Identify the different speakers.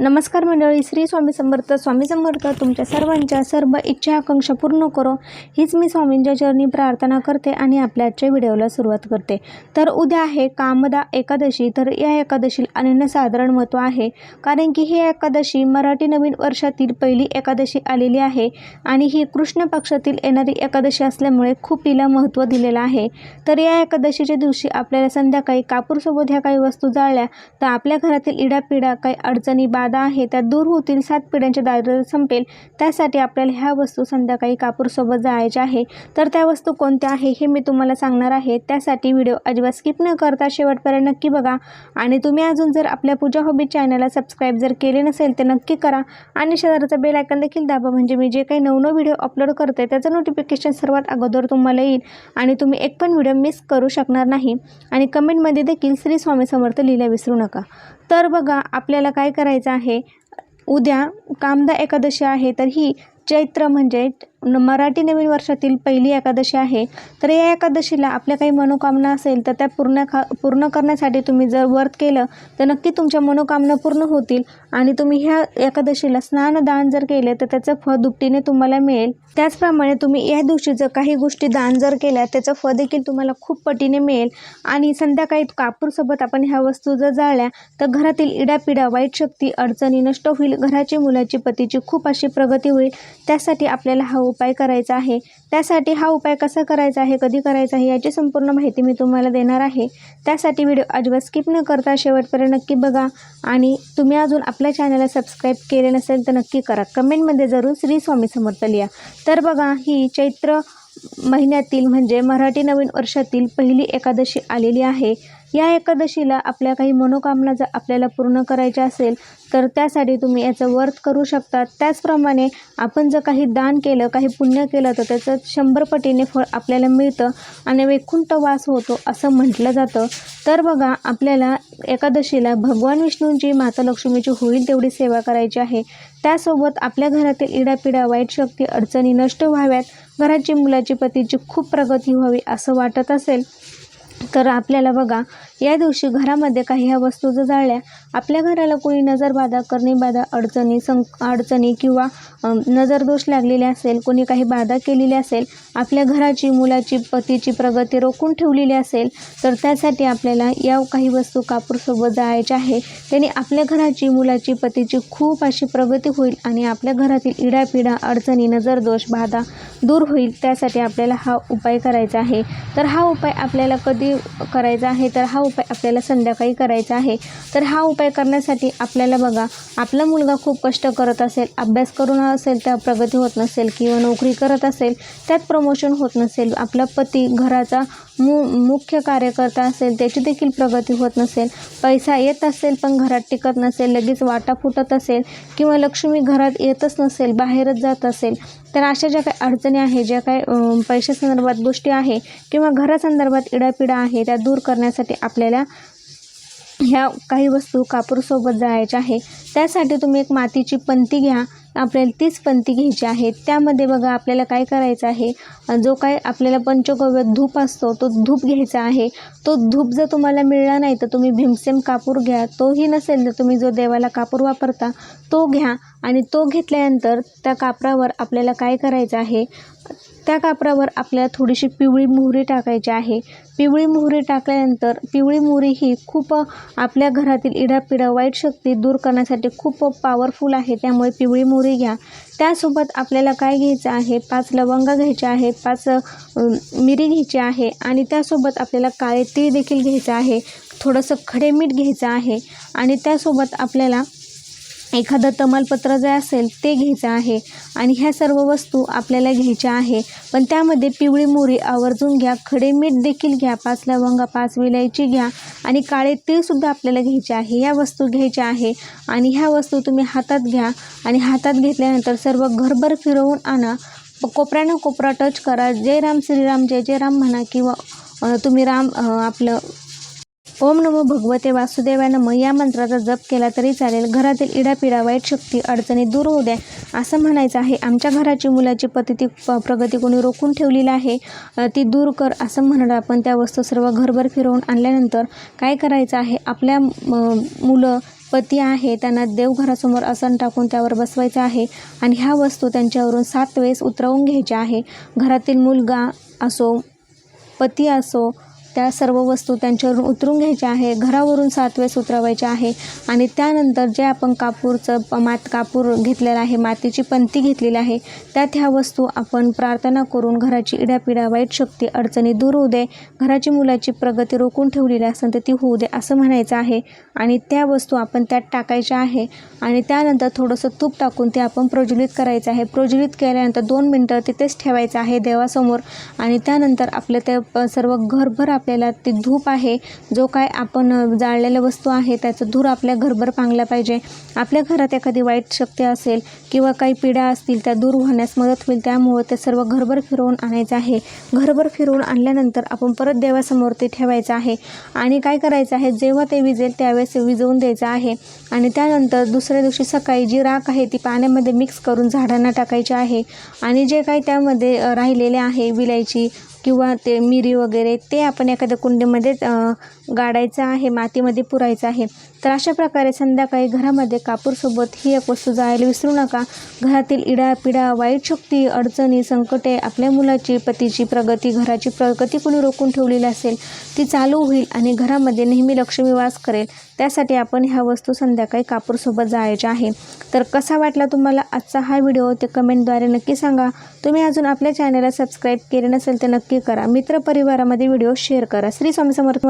Speaker 1: नमस्कार मंडळी श्री स्वामी समर्थ स्वामी समर्थ तुमच्या सर्वांच्या सर्व इच्छा आकांक्षा पूर्ण करो. हीच मी स्वामींच्या चरणी प्रार्थना करते आणि आपल्या आजच्या व्हिडिओला सुरुवात करते. तर उद्या आहे कामदा एकादशी. तर या एकादशीला अनन्यसाधारण महत्त्व आहे. कारण की ही एकादशी मराठी नवीन वर्षातील पहिली एकादशी आलेली आहे आणि ही कृष्ण पक्षातील येणारी एकादशी असल्यामुळे खूप हिला महत्त्व दिलेलं आहे. तर या एकादशीच्या दिवशी आपल्याला संध्याकाळी कापूरसोबत ह्या काही वस्तू जाळल्या तर आपल्या घरातील इडापिडा काही अडचणी बाधा आहे त्या दूर होतील सात पिढ्यांचे दारिद्र्य संपेल. त्यासाठी आपल्याला ह्या वस्तू संध्याकाळी कापूरसोबत जायच्या आहे. तर त्या वस्तू कोणत्या आहे हे मी तुम्हाला सांगणार आहे. त्यासाठी व्हिडिओ अजिबात स्किप न करता शेवटपर्यंत नक्की बघा. आणि तुम्ही अजून जर आपल्या पूजा हॉबी चॅनलला सबस्क्राईब जर केले नसेल तर नक्की करा. आणि शेजारचं बेल आयकन देखील दाबा म्हणजे मी जे काही नवनव व्हिडिओ अपलोड करते त्याचं नोटिफिकेशन सर्वात अगोदर तुम्हाला येईल. आणि तुम्ही एक पण व्हिडिओ मिस करू शकणार नाही. आणि कमेंटमध्ये देखील श्री स्वामी समर्थ लिहिला विसरू नका. तर बघा आपल्याला काय करायचं आहे? आहे. उद्या कामदा एकादशी आहे तर ही चैत्र म्हणजे मराठी नवीन वर्षातील पहिली एकादशी आहे. तर या एकादशीला आपल्या काही मनोकामना असेल तर त्या पूर्ण खा पूर्ण करण्यासाठी तुम्ही जर व्रत केलं तर नक्की तुमच्या मनोकामना पूर्ण होतील. आणि तुम्ही ह्या एकादशीला स्नानदान जर केले तर त्याचं फळ दुपटीने तुम्हाला मिळेल. त्याचप्रमाणे तुम्ही या दिवशी जर काही गोष्टी दान जर केल्या त्याचं फळ देखील तुम्हाला खूप पटीने मिळेल. आणि संध्याकाळी कापूरसोबत आपण ह्या वस्तू जर जाळल्या तर घरातील इडापिडा वाईट शक्ती अडचणी नष्ट होईल. घराची मुलाची पतीची खूप अशी प्रगती होईल. त्यासाठी आपल्याला हवं उपाय करायचा आहे. त्यासाठी हा उपाय कसा करायचा आहे कधी करायचा आहे याची संपूर्ण माहिती मी तुम्हाला देणार आहे. त्यासाठी व्हिडिओ अजिबात स्किप न करता शेवटपर्यंत नक्की बघा. आणि तुम्ही अजून आपल्या चॅनलला सबस्क्राईब केले नसेल तर नक्की करा. कमेंटमध्ये जरूर श्री स्वामी समर्थ लिहा. तर बघा ही चैत्र महिन्यातील म्हणजे मराठी नवीन वर्षातील पहिली एकादशी आलेली आहे. या एकादशीला आपल्या काही मनोकामना जर आपल्याला पूर्ण करायच्या असेल तर त्यासाठी तुम्ही याचं वर्त करू शकता. त्याचप्रमाणे आपण जर काही दान केलं काही पुण्य केलं तर त्याचं शंभर पटीने फळ आपल्याला मिळतं आणि वैकुंठ वास होतो असं म्हटलं जातं. तर बघा आपल्याला एकादशीला भगवान विष्णूंची माता लक्ष्मीची होईल तेवढी सेवा करायची आहे. त्यासोबत आपल्या घरातील इडापिडा वाईट शक्ती अडचणी नष्ट व्हाव्यात. घराची मुलाची पतीची खूप प्रगती व्हावी असं वाटत असेल. तर आपल्याला बघा या दिवशी घरामध्ये काही ह्या वस्तू जर जाळल्या आपल्या घराला कोणी नजरबाधा करणीबाधा अडचणी सं अडचणी किंवा नजरदोष लागलेले असेल कोणी काही बाधा केलेली असेल आपल्या घराची मुलाची पतीची प्रगती रोखून ठेवलेली असेल तर त्यासाठी आपल्याला या काही वस्तू कापूरसोबत जाळायच्या आहे त्याने आपल्या घराची मुलाची पतीची खूप अशी प्रगती होईल आणि आपल्या घरातील इडापिडा अडचणी नजरदोष बाधा दूर होईल. त्यासाठी आपल्याला हा उपाय करायचा आहे. तर हा उपाय आपल्याला कधी करायचा आहे? तर हा उपाय आपल्याला संध्याकाळी करायचा आहे. तर हा उपाय करण्यासाठी आपल्याला बघा आपला मुलगा खूप कष्ट करत असेल अभ्यास करून असेल त्या प्रगती होत नसेल किंवा नोकरी करत असेल त्यात प्रमोशन होत नसेल आपला पती घराचा मु मुख्य कार्यकर्ता असेल त्याची देखील प्रगती होत नसेल पैसा येत असेल पण घरात टिकत नसेल लगेच वाटा फुटत असेल किंवा लक्ष्मी घरात येतच नसेल बाहेरच जात असेल तर अशा ज्या काही अडचणी आहे ज्या काही पैशासंदर्भात गोष्टी आहे किंवा घरासंदर्भात इडापिडा आहे त्या दूर करण्यासाठी आपल्याला ह्या काही वस्तू कापूरसोबत जायच्या आहे त्यासाठी तुम्ही एक मातीची पंती घ्या आपल्याला तीच पंती घ्यायची आहे. त्यामध्ये बघा आपल्याला काय करायचं आहे? जो काय आपल्याला पंचगव्य धूप असतो तो धूप घ्यायचा आहे. तो धूप जर तुम्हाला मिळला नाही तर तुम्ही भीमसेम कापूर घ्या. तोही नसेल तर तुम्ही जो देवाला कापूर वापरता तो घ्या. आणि तो घेतल्यानंतर त्या कापरावर आपल्याला काय करायचं आहे? त्या कापरावर आपल्याला थोडीशी पिवळी मोहरी टाकायची आहे. पिवळी मोहरी टाकल्यानंतर पिवळी मोहरी ही खूप आपल्या घरातील इडापिडा वाईट शक्ती दूर करण्यासाठी खूप पॉवरफुल आहे. त्यामुळे पिवळी मोहरी घ्या. त्यासोबत आपल्याला काय घ्यायचं आहे? पाच लवंगा घ्यायचे आहे पाच मिरी घ्यायची आहे आणि त्यासोबत आपल्याला काळे तीळ देखील घ्यायचं आहे. थोडंसं खडे मीठ घ्यायचं आहे आणि त्यासोबत आपल्याला एखादं तमालपत्र जे असेल ते घ्यायचं आहे. आणि ह्या सर्व वस्तू आपल्याला घ्यायच्या आहे. पण त्यामध्ये पिवळी मोहरी आवर्जून घ्या खडे मीठ देखील घ्या पाच लवंगा पाच विलायची घ्या आणि काळे तीळसुद्धा आपल्याला घ्यायचे आहे. या वस्तू घ्यायच्या आहे आणि ह्या वस्तू तुम्ही हातात घ्या आणि हातात घेतल्यानंतर सर्व घरभर फिरवून आणा. कोपऱ्यानं कोपरा टच करा. जय राम श्रीराम जय जय राम म्हणा किंवा तुम्ही राम आपलं ओम नमो भगवते वासुदेवाय नमः. या मंत्राचा जप केला तरी चालेल. घरातील इडापिडा वाईट शक्ती अडचणी दूर होऊ द्या असं म्हणायचं आहे. आमच्या घराची मुलाची पती प- प्रगती कोणी रोखून ठेवलेली आहे ती दूर कर असं म्हणत आपण. त्या वस्तू सर्व घरभर फिरवून आणल्यानंतर काय करायचं आहे? आपल्या मुलं पती आहे त्यांना देवघरासमोर आसन टाकून त्यावर बसवायचं आहे आणि ह्या वस्तू त्यांच्यावरून सात वेळेस उतरवून घ्यायच्या आहे. घरातील मुलगा असो पती असो त्या सर्व वस्तू त्यांच्यावरून उतरून घ्यायच्या आहे घरावरून सात वेळेस उतरवायच्या आहे आणि त्यानंतर जे आपण कापूरचं प- मात कापूर घेतलेलं आहे मातीची पंती घेतलेली आहे त्यात ह्या वस्तू आपण प्रार्थना करून घराची इडापिडा वाईट शक्ती अडचणी दूर होऊ दे घराची मुलाची प्रगती रोखून ठेवलेली असेल तर ती होऊ दे असं म्हणायचं आहे आणि त्या वस्तू आपण त्यात टाकायच्या आहे आणि त्यानंतर थोडंसं तूप टाकून ते आपण प्रज्वलित करायचं आहे. प्रज्वलित केल्यानंतर दोन मिनटं तिथेच ठेवायचं आहे देवासमोर आणि त्यानंतर आपलं ते सर्व घरभर आपल्याला ते धूप आहे जो काय आपण जाळलेल्या वस्तू आहे त्याचं धूर आपल्या घरभर पांगला पाहिजे. आपल्या घरात एखादी वाईट शक्ती असेल किंवा काही पिढ्या असतील त्या दूर होण्यास मदत होईल. त्यामुळं ते सर्व घरभर फिरवून आणायचं आहे. घरभर फिरवून आणल्यानंतर आपण परत देवासमोर ते ठेवायचं आहे. आणि काय करायचं आहे? जेव्हा ते विजेल त्यावेळेस विजवून द्यायचं आहे. आणि त्यानंतर दुसऱ्या दिवशी सकाळी जी राख आहे ती पाण्यामध्ये मिक्स करून झाडांना टाकायची आहे. आणि जे काही त्यामध्ये राहिलेले आहे विलायची किंवा ते मिरी वगैरे ते आपण एखाद्या कुंडीमध्ये गाडायचं आहे मातीमध्ये पुरायचं आहे तर अशा प्रकारे संध्याकाळी घरामध्ये कापूरसोबत ही एक वस्तू जायला विसरू नका. घरातील इडा पिडा वाईट शक्ती अडचणी संकटे आपल्या मुलाची पतीची प्रगती घराची प्रगती कोणी रोखून ठेवलेली असेल ती चालू होईल आणि घरामध्ये नेहमी लक्ष्मी वास करेल. त्यासाठी आपण ह्या वस्तू संध्याकाळी कापूरसोबत जायच्या आहे. तर कसा वाटला तुम्हाला आजचा हा व्हिडिओ? ते कमेंटद्वारे नक्की सांगा. तुम्ही अजून आपल्या चॅनलला सबस्क्राईब केले नसेल तर नक्की नक्की करा. मित्रपरिवारामध्ये व्हिडिओ शेअर करा. श्री स्वामी समर्थ